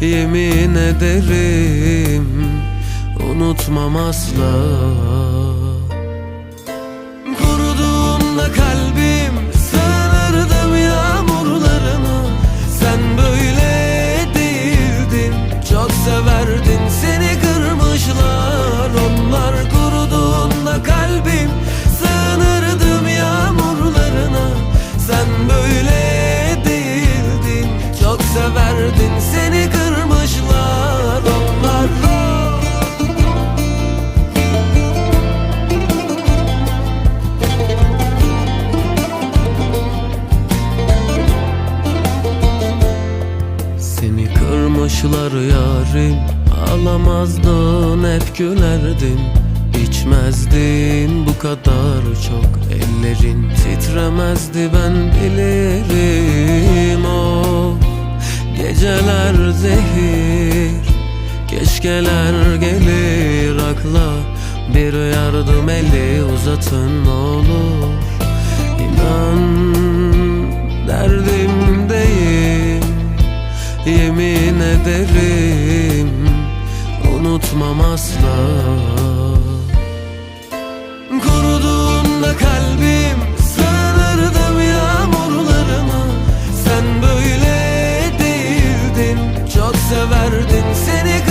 Yemin ederim Unutmam asla kırmışlar yarim Ağlamazdın hep gülerdin. İçmezdin bu kadar çok Ellerin titremezdi ben bilirim. O Geceler zehir Keşkeler gelir. Akla Bir yardım eli uzatın olur. İnan derdimdeyim Ederim. Unutmam asla. Kuruduğunda kalbim Sığınırdım yağmurlarına Sen böyle değildin. Çok severdin seni